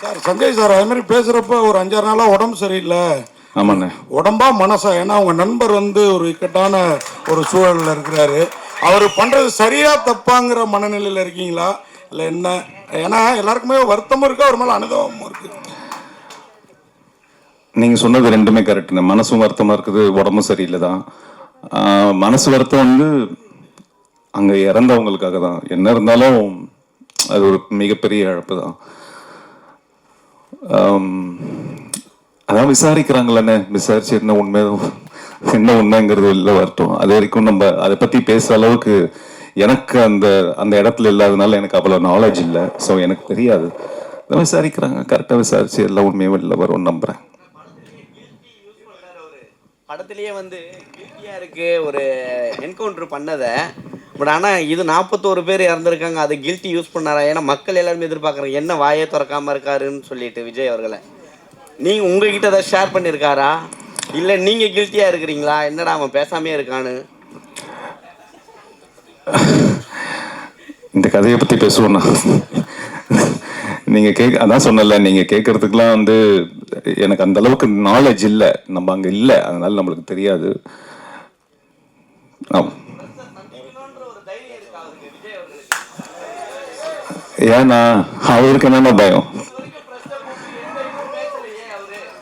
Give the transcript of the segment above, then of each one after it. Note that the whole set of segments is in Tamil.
சார் சஞ்சய் சார் அது மாதிரி பேசுறப்ப ஒரு அஞ்சாறு நாளா உடம்பு சரியில்லை. ஆமாண்ணே. உடம்பா மனசா? ஏன்னா உங்க நண்பர் வந்து ஒரு இக்கட்டான ஒரு சூழல்ல இருக்கிறாரு. அவர் பண்றது சரியா தப்பாங்கிற மனநிலையில இருக்கீங்களா? இல்ல என்ன? ஏன்னா எல்லாருக்குமே வருத்தமும் இருக்கு அவர் மேல அனுபவமும் இருக்கு. நீங்க சொன்னது ரெண்டுமே கரெக்டுங்க மனசும் வருத்தமா இருக்குது உடம்பும் சரியில்லை தான் மனசு வருத்தம் வந்து அங்க இறந்தவங்களுக்காக தான். என்ன இருந்தாலும் அது ஒரு மிகப்பெரிய இழப்பு தான் அதான் விசாரிக்கிறாங்களே விசாரிச்சு என்ன உண்மை என்ன உண்மைங்கிறது இல்லை வரட்டும். அது வரைக்கும் நம்ம அதை பற்றி பேசுகிற அளவுக்கு எனக்கு அந்த அந்த இடத்துல இல்லாதனால எனக்கு அவ்வளோ நாலேஜ் இல்லை. ஸோ எனக்கு தெரியாது. அதான் விசாரிக்கிறாங்க. கரெக்டாக விசாரிச்சு எல்லா உண்மையும் இல்லை வரும்னு நம்புகிறேன் படத்திலேயே வந்து இருக்கு ஒரு என்கவுண்டர் பண்ணதை பட் ஆனால் இது நாற்பத்தோரு பேர் இறந்துருக்காங்க. அதை கில்ட்டி யூஸ் பண்ணாரா? ஏன்னா மக்கள் எல்லாருமே எதிர்பார்க்குறாங்க என்ன வாயை திறக்காமல் இருக்காருன்னு சொல்லிட்டு விஜய் அவர்களை. நீங்கள் உங்ககிட்ட ஏதாவது ஷேர் பண்ணியிருக்காரா இல்லை நீங்கள் கில்ட்டியாக இருக்கிறீங்களா? என்னடா அவன் பேசாமே இருக்கான்னு? இந்த கதையை பற்றி பேசுவோண்ணா நீங்கள் கேட்க அதான் சொன்னல நீங்கள் கேட்குறதுக்கெலாம் வந்து எனக்கு அந்த அளவுக்கு நாலேஜ் இல்லை. நம்ம அங்கே இல்லை. அதனால நம்மளுக்கு தெரியாது. ஆமாம் ஏன்னா அவருக்கு என்னென்ன பயம்?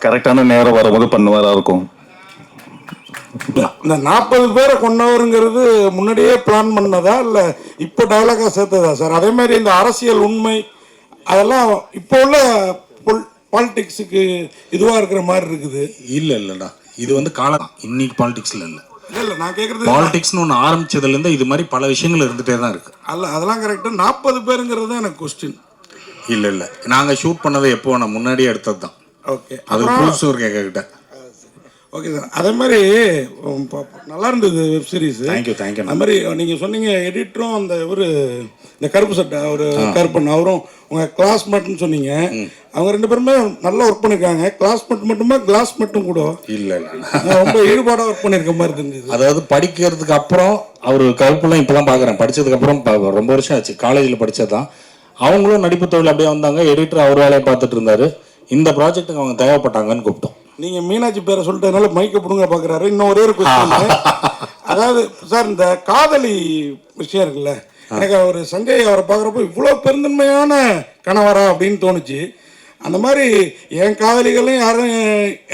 கரெக்டான நேரம் வரும்போது பண்ணுவாரா இருக்கும். இந்த நாற்பது பேரை கொண்டவருங்கிறது முன்னாடியே பிளான் பண்ணதா இல்ல இப்போ டயலாகா சேர்த்ததா சார் அதே மாதிரி இந்த அரசியல் உண்மை அதெல்லாம் இப்போ உள்ள பாலிடிக்ஸுக்கு இதுவா இருக்கிற மாதிரி இருக்குது. இல்ல இல்லடா. இது வந்து காலம் இன்னைக்கு பாலிடிக்ஸ்ல இல்ல. இல்ல நான் கேக்குறது பாலிடிக்ஸ்னு ஒன்று ஆரம்பிச்சதுல இருந்து இது மாதிரி பல விஷயங்கள் இருந்துட்டே தான் இருக்கு. அல்ல அதெல்லாம் கரெக்டு நாற்பது பேருங்கிறது தான் எனக்கு கொஸ்டின் இல்ல இல்ல. நாங்க ஷூட் பண்ணதை எப்போ? நான் முன்னாடியே எடுத்தது தான் ஓகே அது புதுசு ஒரு கேட்க ஓகே சார் அதே மாதிரி நல்லா இருந்தது வெப் சீரிஸ் thank you. அது மாதிரி நீங்க சொன்னீங்க எடிட்டரும் அந்த இவரு இந்த கருப்பு சட்டை அவரு கருப்பன் அவரும் உங்க கிளாஸ்மேட்னு சொன்னீங்க. அவங்க ரெண்டு பேருமே நல்லா ஒர்க் பண்ணிருக்காங்க. கிளாஸ்மேட் மட்டுமா கிளாஸ் மட்டும் கூட? இல்ல இல்ல ரொம்ப ஈடுபாடா ஒர்க் பண்ணிருக்க மாதிரி தெரிஞ்சது. அதாவது படிக்கிறதுக்கு அப்புறம் அவர் கருப்புலாம் இப்பதான் பாக்குறேன் படிச்சதுக்கு அப்புறம் ப- ரொம்ப வருஷம் ஆச்சு. காலேஜ்ல படிச்சதுதான். அவங்களும் நடிப்பு தொழில் அப்படியே வந்தாங்க. எடிட்டர் அவர் வேலையை பார்த்துட்டு இருந்தாரு. இந்த ப்ராஜெக்ட்டுக்கு அவங்க தேவைப்பட்டாங்கன்னு கூப்பிட்டோம். நீங்க மீனாட்சி பேரை சொல்லிட்டதுனால மைக்க புடுங்க பாக்குறாரு. இன்னும் ஒரே ஒரு கொஸ்டின் அதாவது சார் இந்த காதலி விஷயம் இருக்குல்ல எனக்கு அவர் சஞ்சய் அவரை பார்க்குறப்போ இவ்வளோ பெருந்தன்மையான கணவரா அப்படின்னு தோணுச்சு. அந்த மாதிரி என் காதலிகளையும் யாரும்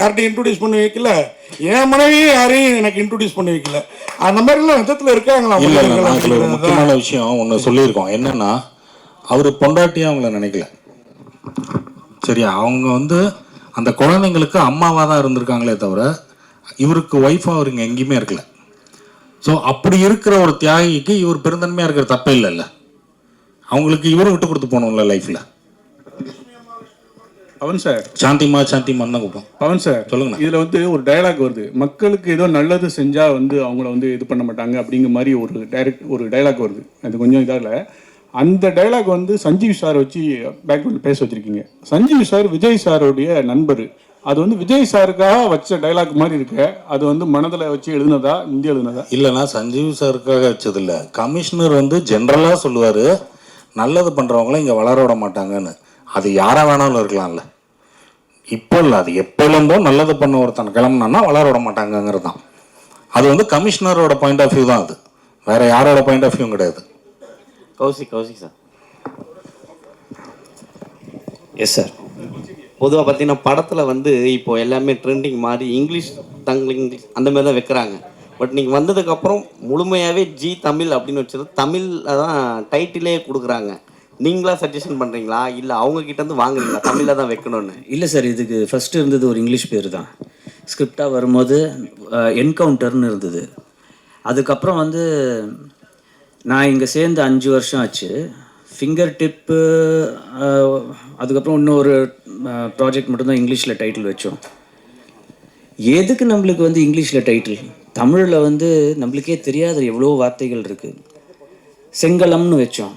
யார்கிட்டையும் இன்ட்ரடியூஸ் பண்ணி வைக்கல. என் மனைவியும் யாரையும் எனக்கு இன்ட்ரடியூஸ் பண்ணி வைக்கல. அந்த மாதிரிலாம் விதத்தில் இருக்காங்களா? இல்ல ஒரு. முக்கியமான விஷயம் ஒன்று சொல்லியிருக்கோம். என்னன்னா அவர் பொண்டாட்டியா அவங்கள நினைக்கல. சரியா? அவங்க வந்து அந்த குழந்தைங்களுக்கு அம்மாவா தான் இருந்திருக்காங்களே தவிர இவருக்கு ஒய்ஃபா அவர் இங்க எங்கேயுமே இருக்கல. ஸோ அப்படி இருக்கிற ஒரு தியாகிக்கு இவர் பெருந்தன்மையா இருக்கிற தப்பே இல்லைல்ல. அவங்களுக்கு இவரும் விட்டு கொடுத்து போகணும்ல லைஃப்ல பவன் சார். சாந்திமா சாந்திமான்னு தான் கூப்பிடும் பவன் சார் சொல்லுங்கண்ணா. இதுல வந்து ஒரு டயலாக் வருது. மக்களுக்கு ஏதோ நல்லது செஞ்சா வந்து அவங்கள வந்து இது பண்ண மாட்டாங்க அப்படிங்கிற மாதிரி ஒரு டைரக்ட் ஒரு டயலாக் வருது. அது கொஞ்சம் இதால அந்த டயலாக் வந்து சஞ்சீவ் சார் வச்சு பேக்ரவுண்ட் பேச வச்சிருக்கீங்க. சஞ்சீவ் சார் விஜய் சாருடைய நண்பர். அது வந்து விஜய் சாருக்காக வச்ச டயலாக் மாதிரி இருக்கு. அது வந்து மனதில் வச்சு எழுதுனதா இந்தியா எழுதுனதா? இல்லைன்னா சஞ்சீவ் சாருக்காக வச்சது இல்லை கமிஷனர் வந்து ஜென்ரலாக சொல்லுவார். நல்லது பண்ணுறவங்கள இங்கே வளர விட மாட்டாங்கன்னு. அது யாராக வேணாலும் இருக்கலாம்ல. இப்போ இல்லை அது எப்போலேருந்தோ நல்லது பண்ண ஒருத்தன் கிளம்புனான்னா வளர விட மாட்டாங்கங்கிறது தான். அது வந்து கமிஷனரோட பாயிண்ட் ஆஃப் வியூ தான் அது. வேற யாரோட பாயிண்ட் ஆஃப் வியூ கிடையாது. Kaushik Kaushik sir yes sir பொதுவாக பார்த்தீங்கன்னா படத்தில் வந்து இப்போ எல்லாமே ட்ரெண்டிங் மாதிரி இங்கிலீஷ் தங்கிலீஷ் இங்கிலீஷ் அந்த மாதிரி தான் வைக்கிறாங்க. பட் நீங்கள் வந்ததுக்கப்புறம் முழுமையாகவே ஜி தமிழ் அப்படின்னு வச்சது தமிழில் தான் டைட்டிலே கொடுக்குறாங்க. நீங்களா சஜஷன் பண்ணுறீங்களா இல்லை அவங்க கிட்ட இருந்து வாங்குறீங்களா? தமிழில் தான் வைக்கணும்னு. இல்லை சார் இதுக்கு ஃபர்ஸ்ட் இருந்தது ஒரு இங்கிலீஷ் பேர் தான். ஸ்கிரிப்டாக வரும்போது என்கவுண்டர்னு இருந்தது. அதுக்கப்புறம் வந்து நான் இங்கே சேர்ந்து அஞ்சு வருஷம் ஆச்சு. ஃபிங்கர் டிப்பு அதுக்கப்புறம் இன்னொரு ப்ராஜெக்ட் மட்டும்தான் இங்கிலீஷில் டைட்டில் வச்சோம். எதுக்கு நம்மளுக்கு வந்து இங்கிலீஷில் டைட்டில் தமிழில் வந்து நம்மளுக்கே தெரியாத எவ்வளோ வார்த்தைகள் இருக்குது செங்கலம்னு வச்சோம்.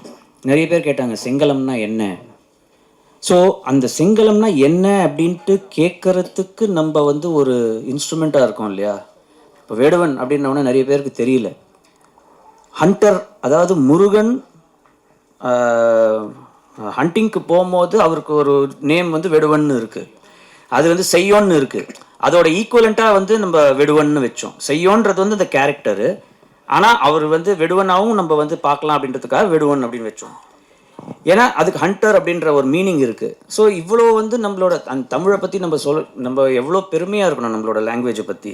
நிறைய பேர் கேட்டாங்க செங்கலம்னா என்ன? ஸோ அந்த செங்கலம்னா என்ன? அப்படின்ட்டு கேட்குறதுக்கு நம்ம வந்து ஒரு இன்ஸ்ட்ருமெண்ட்டாக இருக்கோம் இல்லையா? இப்போ வேடுவன் அப்படின்னோடனே நிறைய பேருக்கு தெரியல. ஹண்டர் அதாவது முருகன் ஹண்டிங்க்கு போகும்போது அவருக்கு ஒரு நேம் வந்து வெடுவன்னு இருக்குது அது வந்து செய்யோன்னு இருக்குது அதோட ஈக்குவலண்ட்டாக வந்து நம்ம வெடுவன்னு வச்சோம். செய்யோன்றது வந்து இந்த கேரக்டரு ஆனால் அவர் வந்து வெடுவனாகவும் நம்ம வந்து பார்க்கலாம் அப்படின்றதுக்காக வெடுவன் அப்படின்னு வச்சோம். ஏன்னா அதுக்கு ஹண்டர் அப்படின்ற ஒரு மீனிங் இருக்குது ஸோ இவ்வளோ வந்து நம்மளோட அந்த தமிழை பற்றி நம்ம சொல் நம்ம எவ்வளோ பெருமையாக இருக்கணும் நம்மளோட லாங்குவேஜை பற்றி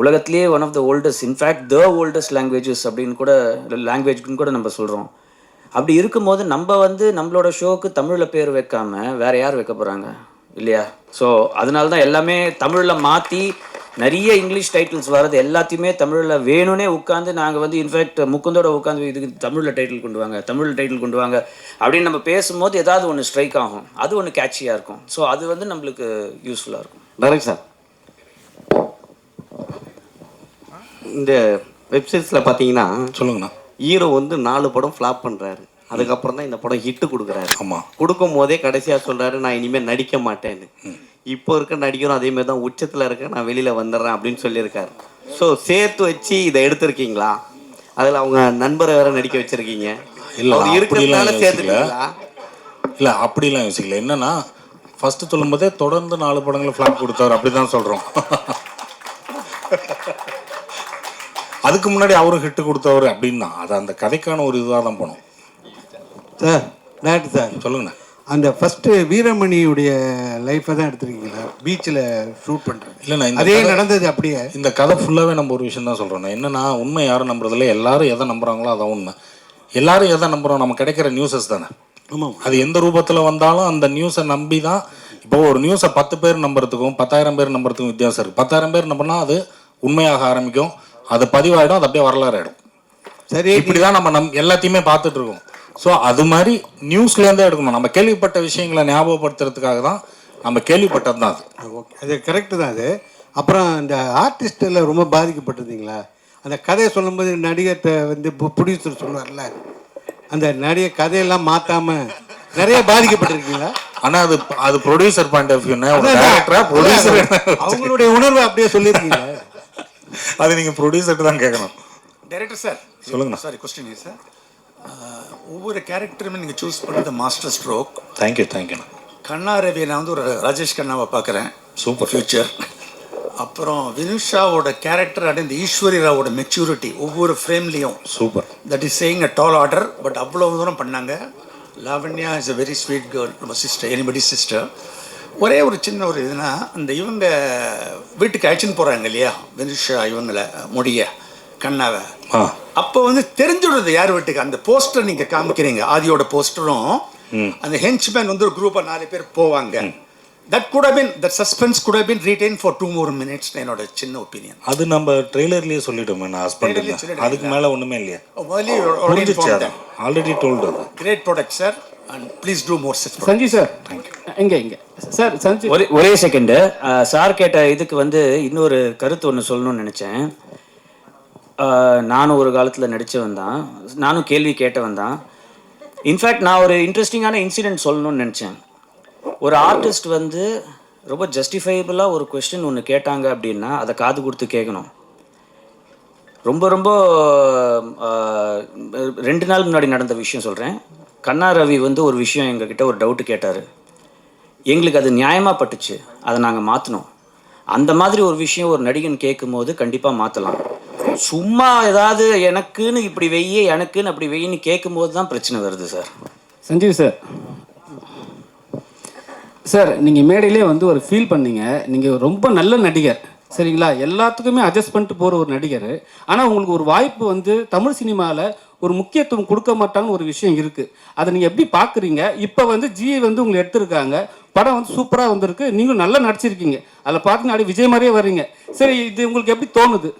உலகத்திலேயே one of the oldest in fact the oldest languages அப்படின்னு கூட லாங்குவேஜ்னு கூட நம்ம சொல்கிறோம் அப்படி இருக்கும்போது நம்ம வந்து நம்மளோட ஷோக்கு தமிழில் பேர் வைக்காமல் வேறு யார் வைக்க போகிறாங்க இல்லையா? ஸோ அதனால தான் எல்லாமே தமிழில் மாற்றி நிறைய இங்கிலீஷ் டைட்டில்ஸ் வர்றது எல்லாத்தையுமே தமிழில் வேணும்னே உட்காந்து நாங்கள் வந்து இன்ஃபேக்ட் முக்குந்தோட உட்காந்து இதுக்கு தமிழில் டைட்டில் கொண்டு வாங்க தமிழில் டைட்டில் கொண்டு வாங்க அப்படின்னு நம்ம பேசும்போது ஏதாவது ஒன்று ஸ்ட்ரைக் ஆகும். அது ஒன்று கேட்சியாக இருக்கும். ஸோ அது வந்து நம்மளுக்கு யூஸ்ஃபுல்லாக இருக்கும். டேரக்ட் சார் இந்த வெப்சைட்ஸில் பார்த்தீங்கன்னா சொல்லுங்கண்ணா. ஹீரோ வந்து நாலு படம் ஃப்ளாப் பண்ணுறாரு அதுக்கப்புறம் தான் இந்த படம் ஹிட்டு கொடுக்குறாரு. ஆமாம் கொடுக்கும் போதே கடைசியாக சொல்கிறாரு நான் இனிமேல் நடிக்க மாட்டேன்னு. இப்போ இருக்க நடிகரும் அதே மாதிரி தான் உச்சத்தில் இருக்க நான் வெளியில் வந்துடுறேன் அப்படின்னு சொல்லியிருக்காரு. ஸோ சேர்த்து வச்சு இதை எடுத்திருக்கீங்களா? அதில் அவங்க நண்பரை வேற நடிக்க வச்சிருக்கீங்க. இல்ல, இருக்கிறதுனால சேர்த்துக்கீங்களா இல்லை அப்படிலாம் யோசிக்கல. என்னன்னா ஃபர்ஸ்ட் சொல்லும்போதே தொடர்ந்து நாலு படங்களை ஃப்ளாப் கொடுத்தாரு அப்படி தான் சொல்கிறோம் அதுக்கு முன்னாடி அவரும் ஹிட் கொடுத்தவர் அப்படின்னா அது அந்த கதைக்கான ஒரு இதுவாக தான் போனோம். சார் டேரக்டர் சார் சொல்லுங்கண்ணா. அந்த ஃபர்ஸ்ட் வீரமணியுடைய லைஃப்பை தான் எடுத்திருக்கீங்களா? பீச்சில் ஷூட் பண்ணுறது இல்லைண்ணா அதே நடந்தது அப்படியே. இந்த கதை ஃபுல்லாகவே நம்ம ஒரு விஷயம் தான் சொல்கிறோம் என்னன்னா உண்மை யாரும் நம்புறதில்ல எல்லாரும் எதை நம்புறாங்களோ அதான் உண்மை. எல்லாரும் எதை நம்புறோம் நம்ம கிடைக்கிற நியூஸஸ் தானே. ஆமாம். அது எந்த ரூபத்தில் வந்தாலும் அந்த நியூஸை நம்பி தான் இப்போ ஒரு நியூஸை பத்து பேர் நம்புறதுக்கும் பத்தாயிரம் பேர் நம்புறதுக்கும் வித்தியாசம் இருக்குது பத்தாயிரம் பேர் நம்பினா அது உண்மையாக ஆரம்பிக்கும். அது பதிவாயிடும் அது அப்படியே வரலாறு ஆயிடும் சரி. இப்படி தான் நம்ம நம் எல்லாத்தையுமே பார்த்துட்டு இருக்கோம் ஸோ அது மாதிரி நியூஸ்லேருந்தே எடுக்கணும். நம்ம கேள்விப்பட்ட விஷயங்களை ஞாபகப்படுத்துறதுக்காக தான் நம்ம கேள்விப்பட்டது தான் அது. ஓகே. அது கரெக்டு தான் அது. அப்புறம் இந்த ஆர்டிஸ்டில் ரொம்ப பாதிக்கப்பட்டிருந்தீங்களா? அந்த கதையை சொல்லும்போது நடிகர்கிட்ட வந்து ப்ரொடியூசர் சொல்லுவார்ல அந்த நடிகை கதையெல்லாம் மாற்றாம நிறைய பாதிக்கப்பட்டிருக்கீங்களா? ஆனால் அது அது ப்ரொடியூசர் பாயிண்ட் ஆஃப் வியூ டேரக்டரா ப்ரொடியூசர் அவங்களுடைய உணர்வை அப்படியே சொல்லியிருக்கீங்க அது நீங்கள் ப்ரொடியூசர்ட்டு தான் கேட்கணும். டைரக்டர் சார் சொல்லுங்கண்ணா. சாரி கொஸ்டின் சார் ஒவ்வொரு கேரக்டருமே நீங்கள் சூஸ் பண்ணது மாஸ்டர் ஸ்ட்ரோக் தேங்க்யூ தேங்க்யூண்ணா கண்ணா ரவி நான் வந்து ஒரு ராஜேஷ் கண்ணாவை பார்க்குறேன். Super. ஃபியூச்சர் அப்புறம் வினுஷாவோட கேரக்டர் அண்ட் இந்த ஈஸ்வரி ராவோட மெச்சூரிட்டி ஒவ்வொரு ஃப்ரேம்லேயும் super that is saying a tall order but அவ்வளோ தூரம் பண்ணாங்க. Lavanya is a very sweet girl நம்ம சிஸ்டர் எனிபடி சிஸ்டர் ஒரே ஒரு சின்ன ஒரு இதுனா அந்த இவங்க வீட்டுக்கு அழைச்சின்னு போகிறாங்க இல்லையா? வினுஷா இவங்கள முடிய கண்ணாவை. அப்போ வந்து தெரிஞ்சுடுது யார் வீட்டுக்கு? அந்த போஸ்டர் நீங்க காமிக்கிறீங்க ஆதியோட போஸ்டரும். அந்த ஹென்ச்மேன் வந்து ஒரு குரூப்பா நாலு பேர் போவாங்க. தட் கூட பின் தட் சஸ்பென்ஸ் கூட been retain for two more minutes என்னோட சின்ன ஒப்பீனியன் அது நம்ம ட்ரெய்லர்லயே சொல்லிட்டோமே நான் ஹஸ்பண்ட்? அதுக்கு மேல ஒண்ணுமே இல்லையா. Already told great product sir and please do more such Sanjay sir இங்கே இங்கே. சார் சஞ்சய் ஒரே ஒரே செகண்டு சார் கேட்ட இதுக்கு வந்து இன்னொரு கருத்து ஒன்று சொல்லணும்னு நினச்சேன். நானும் ஒரு காலத்தில் நடித்தவன் தான். நானும் கேள்வி கேட்டவன் தான். இன்ஃபேக்ட் நான் ஒரு இன்ட்ரெஸ்டிங்கான இன்சிடென்ட் சொல்லணும்னு நினச்சேன். ஒரு ஆர்டிஸ்ட் வந்து ரொம்ப ஜஸ்டிஃபைபிளாக ஒரு கொஸ்டின் ஒன்று கேட்டாங்க அப்படின்னா அதை காது கொடுத்து கேட்கணும். ரொம்ப ரொம்ப ரெண்டு நாள் முன்னாடி நடந்த விஷயம் சொல்கிறேன் கண்ணா ரவி வந்து ஒரு விஷயம் எங்ககிட்ட ஒரு டவுட்டு கேட்டார். எங்களுக்கு அது நியாயமாக பட்டுச்சு. அதை நாங்கள் மாற்றினோம் அந்த மாதிரி ஒரு விஷயம் ஒரு நடிகன் கேட்கும்போது கண்டிப்பாக மாற்றலாம் சும்மா ஏதாவது எனக்குன்னு இப்படி வெய்ய எனக்குன்னு அப்படி வெய்யின்னு கேட்கும்போது தான் பிரச்சனை வருது சார். சஞ்சீவ் சார். சார் நீங்கள் மேடையிலே வந்து ஒரு ஃபீல் பண்ணீங்க. நீங்கள் ரொம்ப நல்ல நடிகர். சரிங்களா? எல்லாத்துக்குமே அட்ஜஸ்ட் பண்ணிட்டு போகிற ஒரு நடிகர். ஆனால் உங்களுக்கு ஒரு வாய்ப்பு வந்து தமிழ் சினிமாவில் ஒரு முக்கியத்துவம் கொடுக்க மாட்டாங்கன்னு ஒரு விஷயம் இருக்குது அதை நீங்கள் எப்படி பார்க்குறீங்க இப்போ வந்து ஜி வந்து உங்களை எடுத்திருக்காங்க. படம் வந்து சூப்பராக வந்திருக்கு. நீங்களும் நல்லா நடிச்சிருக்கீங்க. அதில் பார்த்து நாடி விஜய் மாதிரியே வர்றீங்க. சரி இது உங்களுக்கு எப்படி தோணுது?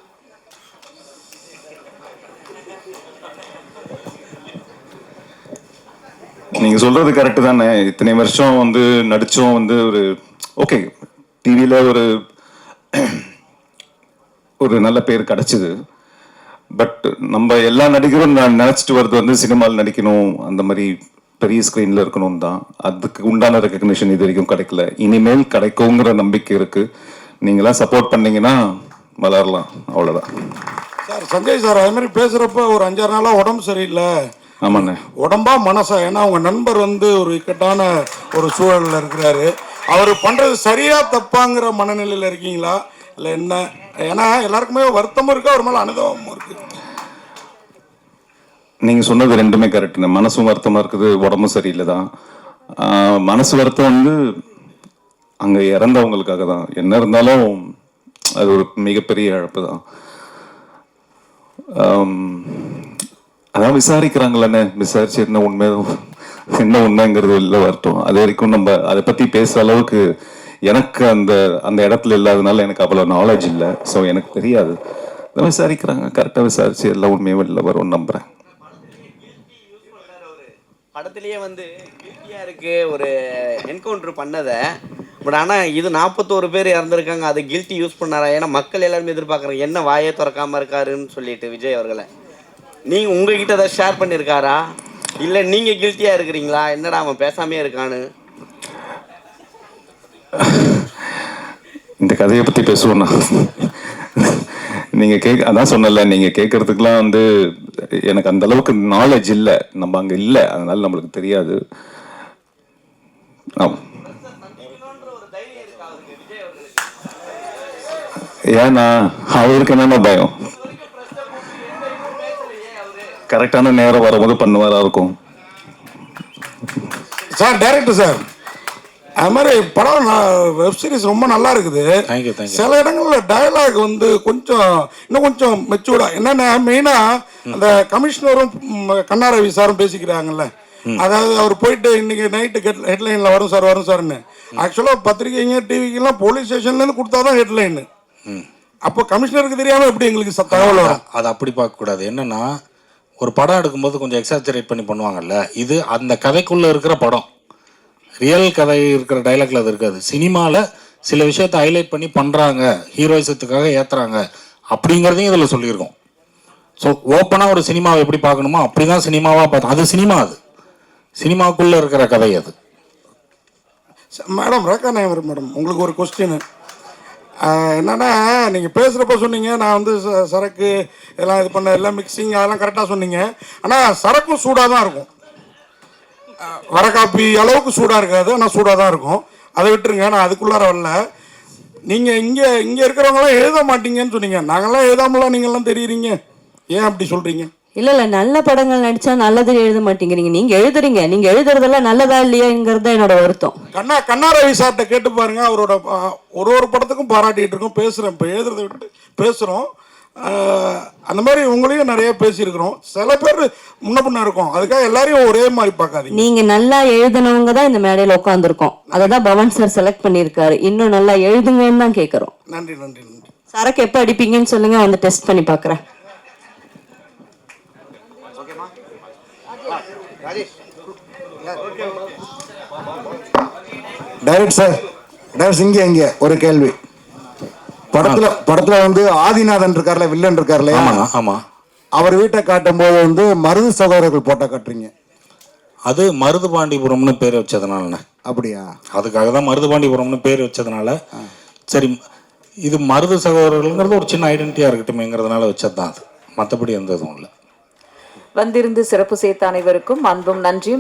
நீங்க சொல்றது கரெக்டு தானே. இத்தனை வருஷம் வந்து நடித்தோம் வந்து ஒரு ஓகே டிவியில ஒரு ஒரு நல்ல பேர் கிடச்சிது. பட் நம்ம எல்லா நடிகரும் நான் நினைச்சிட்டு வர்றது வந்து சினிமாவில் நடிக்கணும். அந்த மாதிரி பெரிய ஸ்க்ரீன்ல இருக்கணும் தான். அதுக்கு உண்டான ரெக்கக்னிஷன் இது வரைக்கும் கிடைக்கல. இனிமேல் கிடைக்குங்கிற நம்பிக்கை இருக்கு. நீங்களாம் சப்போர்ட் பண்ணீங்கன்னா வளரலாம். அவ்வளவுதான். சார் சஞ்சய் சார் அது மாதிரி பேசுகிறப்ப ஒரு அஞ்சாறு நாளாக உடம்பு சரியில்லை. ஆமாண்ணே. உடம்பா மனசா? ஏன்னா அவங்க நண்பர் வந்து ஒரு இக்கட்டான ஒரு சூழல்ல இருக்கிறாரு. அவர் பண்றது சரியா தப்பாங்கிற மனநிலையில இருக்கீங்களா? இல்லை என்ன? ஏன்னா எல்லாருக்குமே வருத்தமும் இருக்கு அவர் மேல அனுபவமும் இருக்கு. நீங்க சொன்னது ரெண்டுமே கரெக்டுண்ணே மனசும் வருத்தமா இருக்குது உடம்பும் சரியில்லை தான் மனசு வருத்தம் வந்து அங்க இறந்தவங்களுக்காக தான். என்ன இருந்தாலும் அது ஒரு மிகப்பெரிய இழப்பு தான் அதான் விசாரிக்கிறாங்களே விசாரிச்சு என்ன உண்மை என்ன உண்மைங்கிறது இல்லை வரட்டும் அது வரைக்கும் நம்ம அதை பத்தி பேசுற அளவுக்கு எனக்கு அந்த அந்த இடத்துல இல்லாதனால எனக்கு அவ்வளவு நாலேஜ் இல்லை. ஸோ எனக்கு தெரியாது. அதான் விசாரிக்கிறாங்க. கரெக்டாக விசாரிச்சு எல்லா உண்மையும் வெளில வரும்னு நம்புறேன். படத்திலேயே வந்து கில்ட்டியாக இருக்குது ஒரு என்கவுண்டர் பண்ணதை. பட் ஆனால் இது நாற்பத்தோரு பேர் இறந்துருக்காங்க அதை கில்ட்டி யூஸ் பண்ணாரா? ஏன்னா மக்கள் எல்லாருமே எதிர்பார்க்குறாங்க என்ன வாயே திறக்காமல் இருக்காருன்னு சொல்லிட்டு விஜய் அவர்களை. நீங்கள் உங்ககிட்ட ஏதாவது ஷேர் பண்ணியிருக்காரா இல்லை நீங்கள் கில்ட்டியாக இருக்கிறீங்களா? என்னடா அவன் பேசாமே இருக்கான்னு? இந்த கதையை பற்றி பேசுவோம்னா நீங்க கேட்க அதான் சொன்னல நீங்க கேட்கறதுக்குலாம் வந்து எனக்கு அந்த அளவுக்கு நாலேஜ் இல்லை. நம்ம அங்க இல்லை. அதனால நம்மளுக்கு தெரியாது. ஏன்னா அவருக்கு என்னென்ன பயம்? கரெக்டான நேரம் வரும்போது பண்ணுவாரா இருக்கும்? சார் டைரக்டர் சார் அது மாதிரி படம் வெப் சீரிஸ் ரொம்ப நல்லா இருக்குது. சில இடங்கள்ல டயலாக் வந்து கொஞ்சம் இன்னும் கொஞ்சம் மெச்சூர்டா என்னன்னா மெயினா அந்த கமிஷனரும் கண்ணாரவி சாரும் பேசிக்கிறாங்கல்ல. அதாவது அவர் போயிட்டு இன்னைக்கு நைட்டு ஹெட்லைன்ல வரும் சார் வரும் சார்னு. ஆக்சுவலா பத்திரிகைங்க டிவிக்கெல்லாம் போலீஸ் ஸ்டேஷன்ல இருந்து கொடுத்தாதான் ஹெட்லைன் அப்போ கமிஷனருக்கு தெரியாம எப்படி எங்களுக்கு தகவல் வரும்? அதை அப்படி பார்க்கக்கூடாது என்னன்னா ஒரு படம் எடுக்கும்போது கொஞ்சம் எக்ஸாஜரேட் பண்ணி பண்ணுவாங்கல்ல. இது அந்த கதைக்குள்ள இருக்கிற படம். ரியல் கதை இருக்கிற டைலாக்ல அது இருக்காது. சினிமாவில் சில விஷயத்தை ஹைலைட் பண்ணி பண்ணுறாங்க ஹீரோயிசத்துக்காக ஏற்றுறாங்க அப்படிங்கிறதையும் இதில் சொல்லியிருக்கோம். ஸோ ஓப்பனாக ஒரு சினிமாவை எப்படி பார்க்கணுமோ அப்படி தான் சினிமாவாக பார்த்தோம் அது சினிமா அது. சினிமாவுக்குள்ளே இருக்கிற கதை அது. ச- மேடம் ரேகா நாயவர் மேடம் உங்களுக்கு ஒரு கொஸ்டின் என்னன்னா நீங்கள் பேசுகிறப்ப சொன்னீங்க நான் வந்து ச- சரக்கு எல்லாம் இது பண்ண எல்லாம் மிக்சிங் அதெல்லாம் கரெக்டாக சொன்னீங்க. ஆனால் சரக்கும் சூடாக தான் இருக்கும். அஹ், வர காப்பி அளவுக்கு சூடாக இருக்காது ஆனால் சூடாக தான் இருக்கும். அதை விட்டுருங்க நான் அதுக்குள்ளார வரல. நீங்கள் இங்கே இங்கே இருக்கிறவங்களாம் எழுத மாட்டீங்கன்னு சொன்னீங்க. நாங்களாம் எழுதாமலாம் நீங்கள்லாம் தெரியுறீங்க? ஏன் அப்படி சொல்கிறீங்க இல்ல இல்ல நல்ல படங்கள் நடிச்சா நல்லது எழுத மாட்டேங்கிறீங்க. நீங்க எழுதுறீங்க. நீங்க எழுதுறதெல்லாம் நல்லதா இல்லையாங்கிறது தான் என்னோட வருத்தம். கண்ணா கண்ணா ரவி சார்கிட்ட கேட்டு பாருங்க. அவரோட ஒரு ஒரு படத்துக்கும் பாராட்டிட்டு இருக்கோம். பேசுகிறேன் இப்போ எழுதுறதை விட்டு பேசுகிறோம் அந்த மாதிரி உங்களையும் நிறைய பேசியிருக்கிறோம். சில பேர் முன்ன பின்ன இருக்கும். அதுக்காக எல்லாரையும் ஒரே மாதிரி பார்க்காதீங்க. நீங்க நல்லா எழுதினவங்க தான் இந்த மேடையில உட்காந்துருக்கோம் அதை தான் பவன் சார் செலக்ட் பண்ணியிருக்காரு. இன்னும் நல்லா எழுதுங்கன்னு தான் கேட்குறோம். நன்றி நன்றி நன்றி. சரக்கு எப்போ அடிப்பீங்கன்னு சொல்லுங்க வந்து டெஸ்ட் பண்ணி பார்க்குறேன். டைரக்ட் சார் டைரக்ட் இங்கே இங்கே ஒரு கேள்வி. படத்துல படத்துல வந்து ஆதிநாதன் இருக்கார்ல வில்லன் இருக்கார் இல்லையா? ஆமாம் ஆமாம் அவர் வீட்டை காட்டும் போது வந்து மருது சகோதரர்கள் போட்டோ காட்டுறீங்க. அது மருதுபாண்டிபுரம்னு பேர் வச்சதுனாலண்ணே. அப்படியா? அதுக்காக தான் மருதுபாண்டிபுரம்னு பேர் வச்சதுனால. சரி இது மருது சகோதரர்கள்ங்கிறது ஒரு சின்ன ஐடென்டிட்டியாக இருக்கட்டுமேங்கிறதுனால வச்சது தான் அது. மற்றபடி எந்த இதுவும் இல்லை. வந்திருந்து சிறப்பு சேர்த்த அனைவருக்கும் அன்பும் நன்றியும்.